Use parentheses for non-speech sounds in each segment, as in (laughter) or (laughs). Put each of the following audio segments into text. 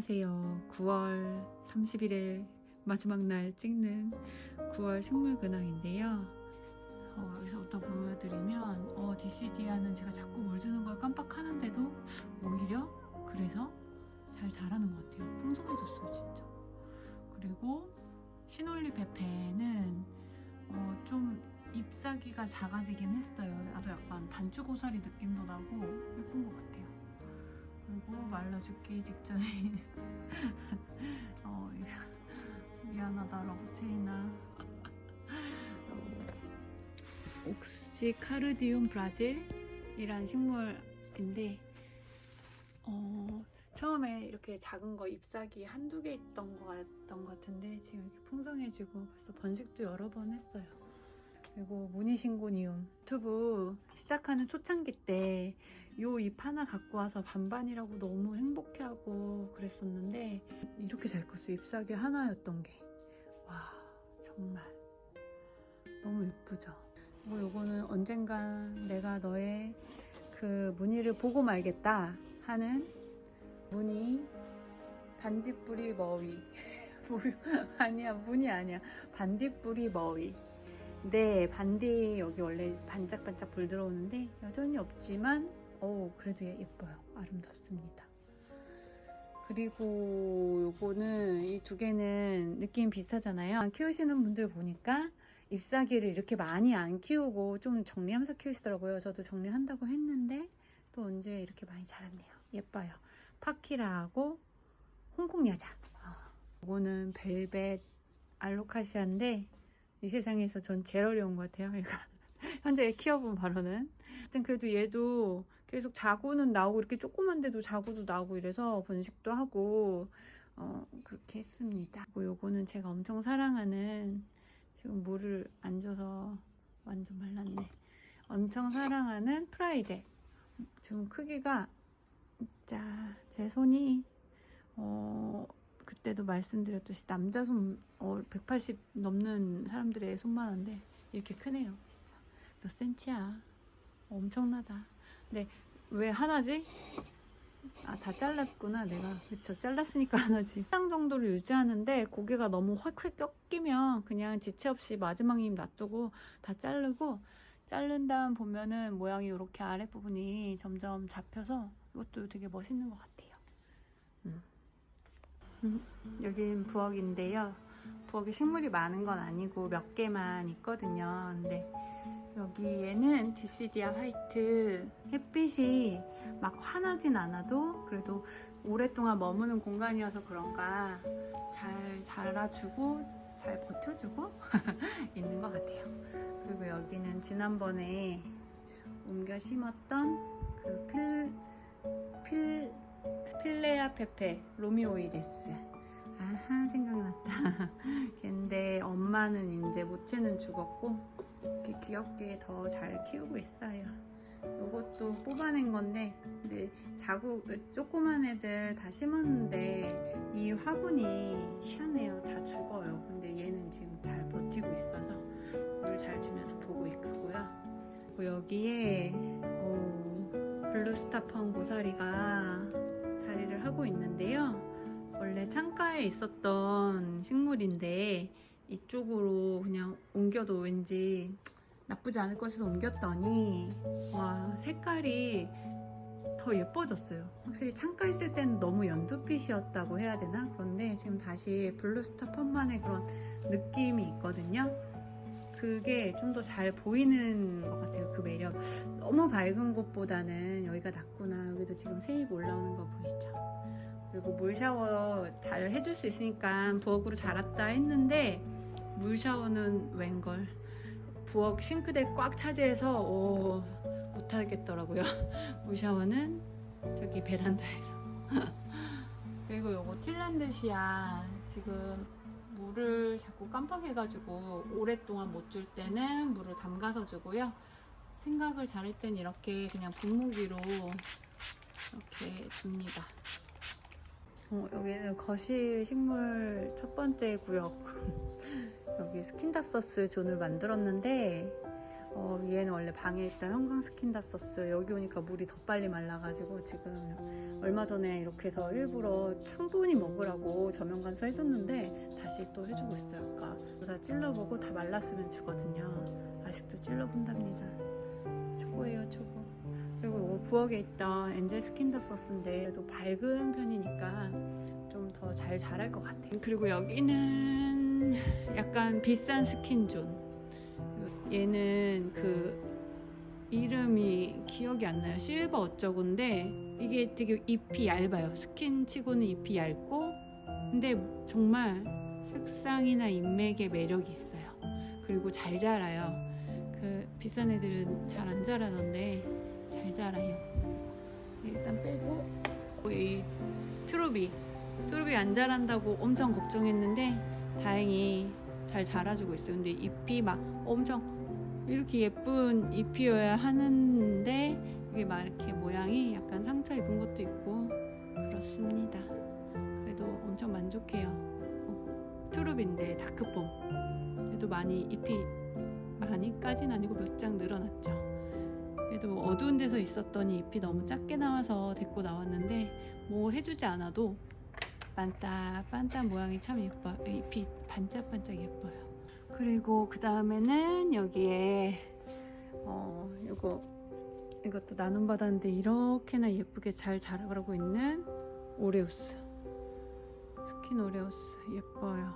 안녕하세요. 9월 31일 마지막 날 찍는 9월 식물 근황인데요. 어, 여기서부터 보여드리면 어, DCD야는 제가 자꾸 물 주는 걸 깜빡하는데도 오히려 그래서 잘 자라는 것 같아요. 풍성해졌어요, 진짜. 그리고 시놀리 페페는 어, 좀 잎사귀가 작아지긴 했어요. 나도 약간 단추고사리 느낌도 나고 예쁜 것 같아요. 그리고 말라 죽기 직전에 (laughs) 어, 미안하다 러브체이나 옥시카르디움 브라질이란 식물인데 어, 처음에 이렇게 작은 거 잎사귀 한두 개 있던 것 같던 것 같은데 지금 이렇게 풍성해지고 벌써 번식도 여러 번 했어요. 그리고 무늬신고니움 유튜브 시작하는 초창기 때 요 잎 하나 갖고 와서 반반이라고 너무 행복해하고 그랬었는데 이렇게 잘 컸어요. 잎사귀 하나였던 게. 와 정말 너무 예쁘죠. 그리고 요거는 언젠간 내가 너의 그 무늬를 보고 말겠다 하는 무늬 반딧불이 머위 (laughs) 아니야 무늬 아니야 반딧불이 머위 네, 반디 여기 원래 반짝반짝 불 들어오는데 여전히 없지만 오 그래도 예- 예뻐요. 아름답습니다. 그리고 요거는 이 두 개는 느낌 비슷하잖아요. 안 키우시는 분들 보니까 잎사귀를 이렇게 많이 안 키우고 좀 정리하면서 키우시더라고요. 저도 정리한다고 했는데 또 언제 이렇게 많이 자랐네요. 예뻐요. 파키라하고 홍콩 야자. 아, 벨벳 알로카시아인데 이 세상에서 전 제일 어려운 것 같아요. (laughs) 얘가 현재 키워본 바로는. 하여튼 그래도 얘도 계속 자구는 나오고 이렇게 조그만데도 자구도 나오고 이래서 번식도 하고 어 그렇게 했습니다. 그리고 요거는 제가 엄청 사랑하는 지금 물을 안 줘서 완전 말랐네. 엄청 사랑하는 프라이데. 지금 크기가 자 제 손이 어 그때도 말씀드렸듯이 남자 손 어, 180 넘는 사람들의 손만한데 이렇게 크네요 진짜. 몇 센치야? 엄청나다. 근데 왜 하나지? 아 다 잘랐구나 내가. 그쵸 잘랐으니까 (laughs) 하나지. 한 정도를 유지하는데 고개가 너무 확 확 꺾이면 그냥 지체 없이 마지막 힘 놔두고 다 자르고 자른 다음 보면은 모양이 이렇게 아랫부분이 점점 잡혀서 이것도 되게 멋있는 것 같아요. 음. 음, 여긴 부엌인데요. 부엌에 식물이 많은 건 아니고 몇 개만 있거든요. 근데 여기에는 디시디아 화이트 햇빛이 막 환하진 않아도 그래도 오랫동안 머무는 공간이어서 그런가 잘 자라주고 잘 버텨주고 (laughs) 있는 것 같아요. 그리고 여기는 지난번에 옮겨 심었던 그 필, 필, 필레아 페페 로미오이데스. 아하 생각났다. (laughs) 근데 엄마는 이제 모체는 죽었고 이렇게 귀엽게 더 잘 키우고 있어요. 이것도 뽑아낸 건데 근데 자구 조그만 애들 다 심었는데 이 화분이 희한해요. 다 죽어요. 근데 얘는 지금 잘 버티고 있어서 물 잘 주면서 보고 있고요. 여기에 오, 블루스타펑 고사리가 하고 있는데요. 원래 창가에 있었던 식물인데 이쪽으로 그냥 옮겨도 왠지 나쁘지 않을 것에서 옮겼더니 와 색깔이 더 예뻐졌어요. 확실히 창가에 있을 때는 너무 연두빛이었다고 해야 되나? 그런데 지금 다시 블루스타 펀만의 그런 느낌이 있거든요. 그게 좀 더 잘 보이는 것 같아요. 그 매력. 너무 밝은 곳보다는 여기가 낫구나. 여기도 지금 새잎 올라오는 거 보이시죠? 그리고 물 샤워 잘 해줄 수 있으니까 부엌으로 자랐다 했는데 물 샤워는 웬걸. 부엌 싱크대 꽉 차지해서 오, 못하겠더라고요. (laughs) 물 샤워는 저기 베란다에서. (laughs) 그리고 요거 틸란드시아 지금 물을 자꾸 깜빡해가지고 오랫동안 못 줄 때는 물을 담가서 주고요. 생각을 잘할 땐 이렇게 그냥 분무기로 이렇게 줍니다. 어, 여기는 거실 식물 첫 번째 구역. (laughs) 여기 스킨답서스 존을 만들었는데 어, 위에는 원래 방에 있던 형광 스킨답서스. 여기 오니까 물이 더 빨리 말라가지고 지금 얼마 전에 이렇게 해서 일부러 충분히 먹으라고 저면간수 해줬는데 다시 또 해주고 있어요 아까. 다 찔러보고 다 말랐으면 주거든요. 아직도 찔러본답니다. 초보예요 초보 그리고 이거 부엌에 있던 엔젤 스킨답 소스인데 그래도 밝은 편이니까 좀 더 잘 자랄 것 같아요 그리고 여기는 약간 비싼 스킨존 얘는 그 이름이 기억이 안 나요. 실버 어쩌고인데 이게 되게 잎이 얇아요. 스킨 치고는 잎이 얇고 근데 정말 색상이나 인맥에 매력이 있어요. 그리고 잘 자라요. 그 비싼 애들은 잘 안 자라던데 잘 자라요. 일단 빼고 이 트루비 트루비 안 자란다고 엄청 걱정했는데 다행히 잘 자라주고 있어요. 근데 잎이 막 엄청 이렇게 예쁜 잎이어야 하는데 이게 막 이렇게 모양이 약간 상처 입은 것도 있고 그렇습니다. 그래도 엄청 만족해요. 어, 트룹인데 다크폼 그래도 많이 잎이 많이까진 아니고 몇 장 늘어났죠. 그래도 어두운 데서 있었더니 잎이 너무 작게 나와서 데리고 나왔는데 뭐 해주지 않아도 반딱반딱 모양이 참 예뻐요. 잎이 반짝반짝 예뻐요. 그리고 그 다음에는 여기에 어 이거 이것도 나눔 받았는데 이렇게나 예쁘게 잘 자라고 있는 오레오스 스킨 오레오스 예뻐요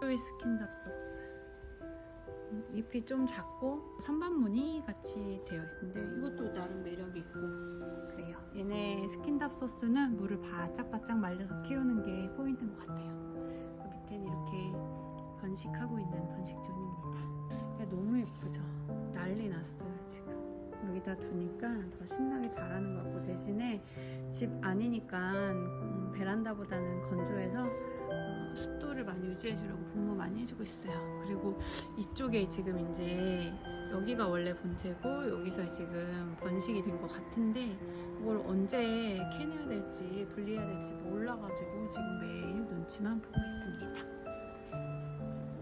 스킨 답소스 음, 잎이 좀 작고 산반무늬 같이 되어 있는데 이것도 나름 매력이 있고 그래요 얘네 스킨 답 소스는 물을 바짝바짝 말려서 키우는 게 포인트인 것 같아요 그 밑에는 이렇게 번식하고 있는 번식존입니다. 야, 너무 예쁘죠? 난리 났어요 지금. 여기다 두니까 더 신나게 자라는 것 같고 대신에 집 아니니까 음, 베란다보다는 건조해서 어, 습도를 많이 유지해 주려고 분무 많이 해주고 있어요. 그리고 이쪽에 지금 이제 여기가 원래 본체고 여기서 지금 번식이 된 것 같은데 이걸 언제 캐내야 될지 분리해야 될지 몰라가지고 지금 매일 눈치만 보고 있습니다.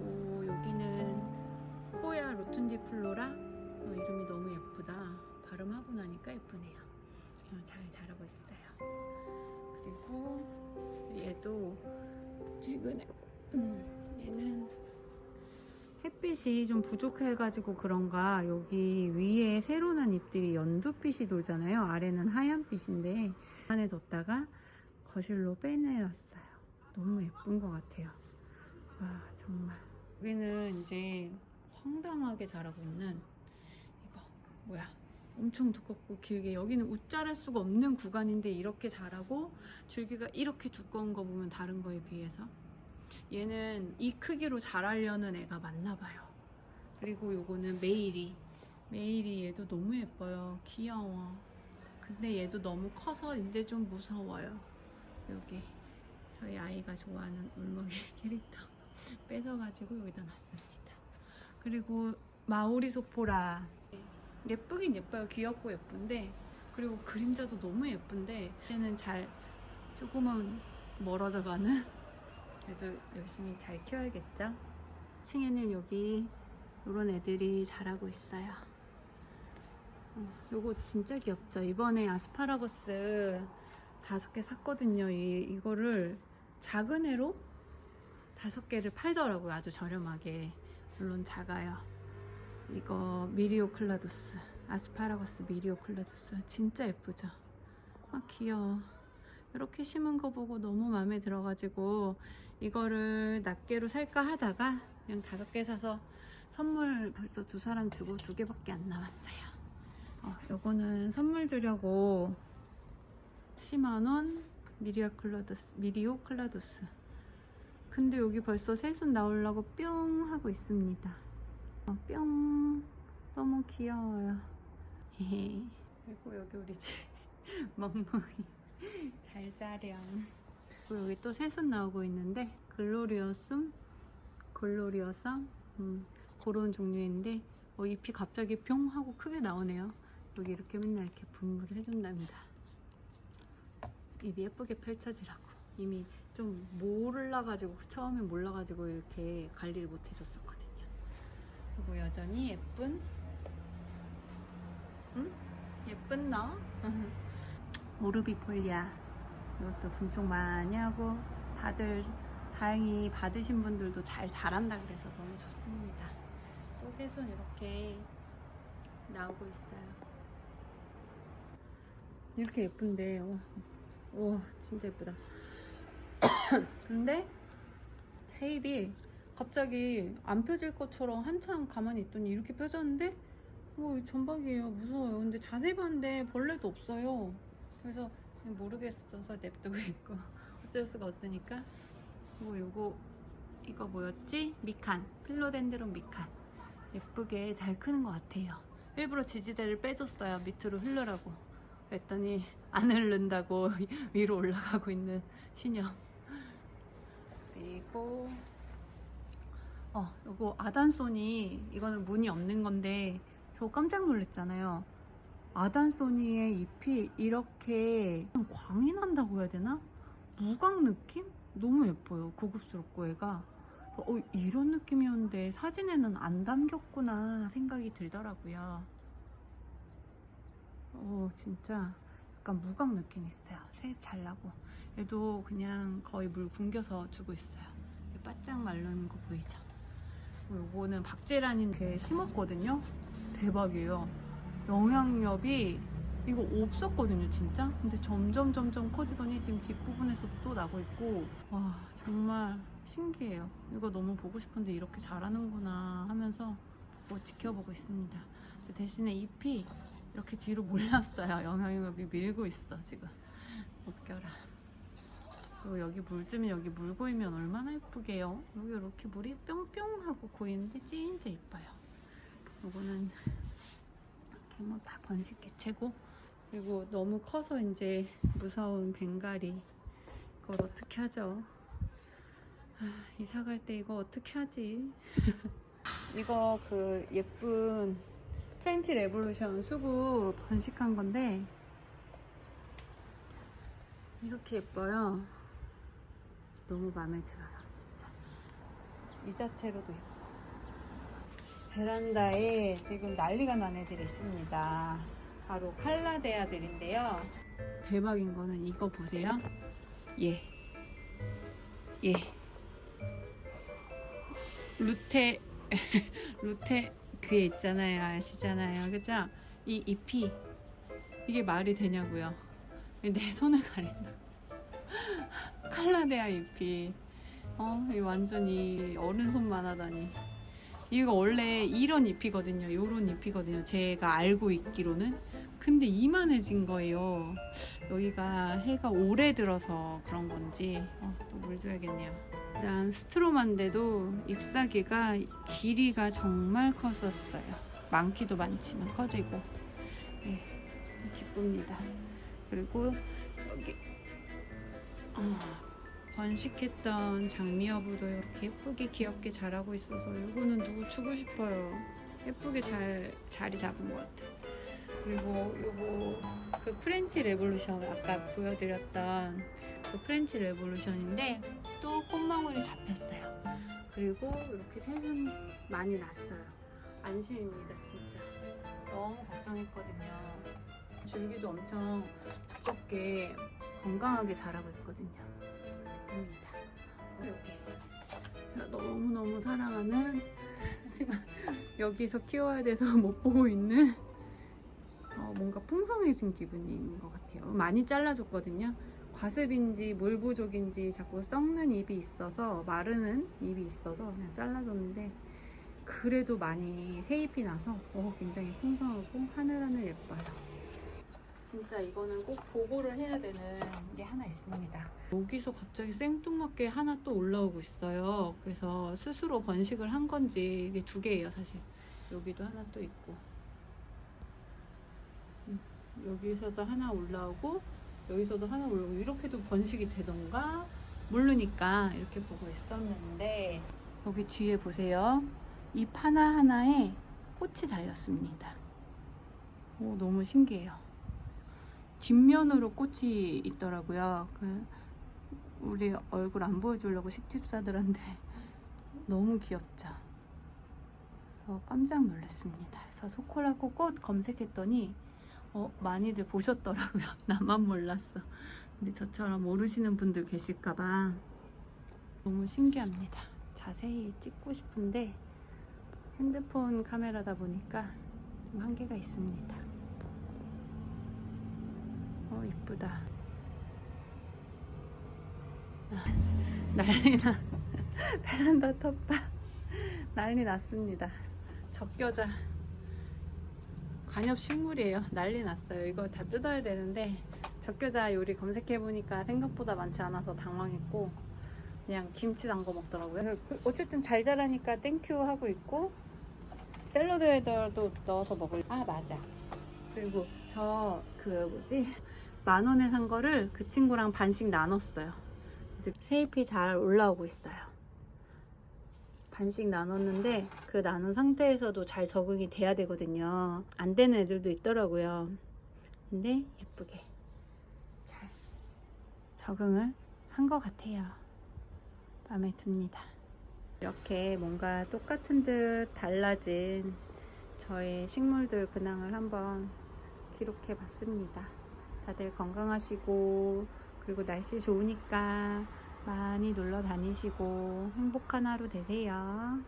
오, 여기는 호야 로툰디 플로라 어, 이름이 너무 예쁘다 발음하고 나니까 예쁘네요 어, 잘 자라고 있어요 그리고 얘도 최근에 음, 얘는 햇빛이 좀 부족해가지고 그런가 여기 위에 새로 난 잎들이 연두빛이 돌잖아요. 아래는 하얀빛인데 안에 뒀다가 거실로 빼내었어요. 너무 예쁜 것 같아요. 와 정말. 여기는 이제 황당하게 자라고 있는 이거 뭐야. 엄청 두껍고 길게. 여기는 웃자랄 수가 없는 구간인데 이렇게 자라고 줄기가 이렇게 두꺼운 거 보면 다른 거에 비해서 얘는 이 크기로 자라려는 애가 맞나 봐요. 그리고 요거는 메일이. 메일이 얘도 너무 예뻐요. 귀여워. 근데 얘도 너무 커서 이제 좀 무서워요. 여기 저희 아이가 좋아하는 울먹이 (laughs) 캐릭터 뺏어가지고 여기다 놨습니다. 그리고 마오리 소포라. 예쁘긴 예뻐요. 귀엽고 예쁜데 그리고 그림자도 너무 예쁜데 얘는 잘 조금은 멀어져 가는 그래도 열심히 잘 키워야겠죠. 층에는 여기 이런 애들이 자라고 있어요. 어, 요거 진짜 귀엽죠. 이번에 아스파라거스 다섯 개 샀거든요. 이, 이거를 작은 애로 다섯 개를 팔더라고요. 아주 저렴하게. 물론 작아요. 이거 미리오 클라두스. 아스파라거스 미리오 클라두스. 진짜 예쁘죠? 아, 귀여워. 이렇게 심은 거 보고 너무 마음에 들어가지고 이거를 낱개로 살까 하다가 그냥 다섯 개 사서 선물 벌써 두 사람 주고 두 개밖에 안 남았어요. 어, 요거는 선물 주려고 10만원 미리오 클라두스, 미리오 클라두스. 근데 여기 벌써 새순 나오려고 뿅 하고 있습니다. 어, 뿅. 너무 귀여워요. 그리고 여기 우리 집 (laughs) 멍멍이 잘 자렴. 그리고 여기 또 새순 나오고 있는데 글로리어슴, 글로리어썸 음, 그런 종류인데 어, 잎이 갑자기 뿅 하고 크게 나오네요. 여기 이렇게 맨날 이렇게 분무를 해준답니다. 입이 예쁘게 펼쳐지라고 이미 좀 몰라가지고 처음에 몰라가지고 이렇게 관리를 못 해줬었거든요 그리고 여전히 예쁜 응? 예쁜 너? (laughs) 오르비폴리아 이것도 분촉 많이 하고 다들 다행히 받으신 분들도 잘 자란다 그래서 너무 좋습니다. 또 새순 이렇게 나오고 있어요. 이렇게 예쁜데, 와, 와 진짜 예쁘다. (coughs) 근데 세입이 갑자기 안 펴질 것처럼 한참 가만히 있더니 이렇게 펴졌는데, 뭐 전박이에요. 무서워요. 근데 자세히 봤는데 벌레도 없어요. 그래서 모르겠어서 냅두고 있고 (laughs) 어쩔 수가 없으니까. 뭐 요거 이거 뭐였지? 미칸 필로덴드론 미칸 예쁘게 잘 크는 것 같아요. 일부러 지지대를 빼줬어요. 밑으로 흘러라고. 그랬더니 안 흐른다고 (laughs) 위로 올라가고 있는 신형. 그리고 어 요거 아단소니 이거는 무늬 없는 건데 저 깜짝 놀랐잖아요. 아단소니의 잎이 이렇게 광이 난다고 해야 되나? 무광 느낌? 너무 예뻐요. 고급스럽고 애가. 어, 이런 느낌이었는데 사진에는 안 담겼구나 생각이 들더라고요. 어, 진짜 약간 무광 느낌 있어요. 색 잘 나고. 얘도 그냥 거의 물 굶겨서 주고 있어요. 이렇게 바짝 말르는 거 보이죠? 그리고 요거는 박제란인 게 심었거든요. 대박이에요. 영향력이 이거 없었거든요, 진짜. 근데 점점 점점 커지더니 지금 뒷부분에서 또 나고 있고 와 정말 신기해요. 이거 너무 보고 싶은데 이렇게 잘하는구나 하면서 뭐 지켜보고 있습니다. 대신에 잎이 이렇게 뒤로 몰렸어요. (laughs) 영향력이 밀고 있어 지금. 웃겨라. 그리고 여기 물 주면 여기 물 고이면 얼마나 예쁘게요. 여기 이렇게 물이 뿅뿅 하고 고이는데 진짜. 요거는 이렇게 뭐 다 번식 개체고 그리고 너무 커서 이제 무서운 벵가리 이걸 어떻게 하죠? 아, 이사 갈 때 이거 어떻게 하지? (laughs) 이거 그 예쁜 프렌치 레볼루션 수국 번식한 건데 이렇게 예뻐요. 너무 마음에 들어요, 진짜. 이 자체로도 예뻐. 베란다에 지금 난리가 난 애들이 있습니다. 바로 칼라데아들인데요. 대박인 거는 이거 보세요. 예. 예. 루테, (laughs) 루테, 그게 있잖아요. 아시잖아요. 그죠? 이 잎이, 이게 말이 되냐고요. 내 손을 가린다. (laughs) 칼라데아 잎이. 어, 이 완전히 어른 손만 하다니. 이거 원래 이런 잎이거든요. 요런 잎이거든요. 제가 알고 있기로는. 근데 이만해진 거예요. 여기가 해가 오래 들어서 그런 건지 어, 또물 줘야겠네요. 일단 스트로만데도 잎사귀가 길이가 정말 컸었어요. 많기도 많지만 커지고 네, 기쁩니다. 그리고 여기 어, 번식했던 장미여부도 이렇게 예쁘게 귀엽게 자라고 있어서 이거는 누구 주고 싶어요. 예쁘게 잘 자리 잡은 것 같아요. 그리고 요거 그 프렌치 레볼루션 아까 보여드렸던 그 프렌치 레볼루션인데 또 꽃망울이 잡혔어요. 그리고 이렇게 새순 많이 났어요. 안심입니다 진짜. 너무 걱정했거든요. 줄기도 엄청 두껍게 건강하게 자라고 있거든요. 입니다. 이렇게 제가 너무너무 사랑하는 하지만 여기서 키워야 돼서 (laughs) 못 보고 있는 어, 뭔가 풍성해진 기분인 것 같아요. 많이 잘라줬거든요. 과습인지 물 부족인지 자꾸 썩는 잎이 있어서 마르는 잎이 있어서 그냥 잘라줬는데 그래도 많이 새 잎이 나서 어, 굉장히 풍성하고 하늘하늘 예뻐요. 진짜 이거는 꼭 보고를 해야 되는 게 하나 있습니다. 여기서 갑자기 생뚱맞게 하나 또 올라오고 있어요. 그래서 스스로 번식을 한 건지 이게 두 개예요, 사실. 여기도 하나 또 있고. 음, 여기서도 하나 올라오고 여기서도 하나 올라오고 이렇게도 번식이 되던가 모르니까 이렇게 보고 있었는데 여기 뒤에 보세요. 잎 하나하나에 꽃이 달렸습니다. 오, 너무 신기해요. 뒷면으로 꽃이 있더라고요. 그 우리 얼굴 안 보여주려고 식집사들한테 (laughs) 너무 귀엽죠. 그래서 깜짝 놀랐습니다. 그래서 소콜라코 꽃 검색했더니 어, 많이들 보셨더라고요. (laughs) 나만 몰랐어. 근데 저처럼 모르시는 분들 계실까봐 너무 신기합니다. 자세히 찍고 싶은데 핸드폰 카메라다 보니까 좀 한계가 있습니다. 어, 이쁘다. 아, 난리나. (laughs) 베란다 텃밭. 난리 났습니다. 적겨자. 관엽 식물이에요. 난리 났어요. 이거 다 뜯어야 되는데 적겨자 요리 검색해 보니까 생각보다 많지 않아서 당황했고 그냥 김치 담궈 먹더라고요. 그- 어쨌든 잘 자라니까 땡큐 하고 있고 샐러드에도 넣어서 먹을. 아 맞아. 그리고 저 그 뭐지 만 원에 산 거를 그 친구랑 반씩 나눴어요. 세잎이 잘 올라오고 있어요. 반씩 나눴는데 그 나눈 상태에서도 잘 적응이 돼야 되거든요. 안 되는 애들도 있더라고요. 근데 예쁘게 잘 적응을 한 것 같아요. 마음에 듭니다. 이렇게 뭔가 똑같은 듯 달라진 저의 식물들 근황을 한번 기록해 봤습니다. 다들 건강하시고 그리고 날씨 좋으니까 많이 놀러 다니시고 행복한 하루 되세요.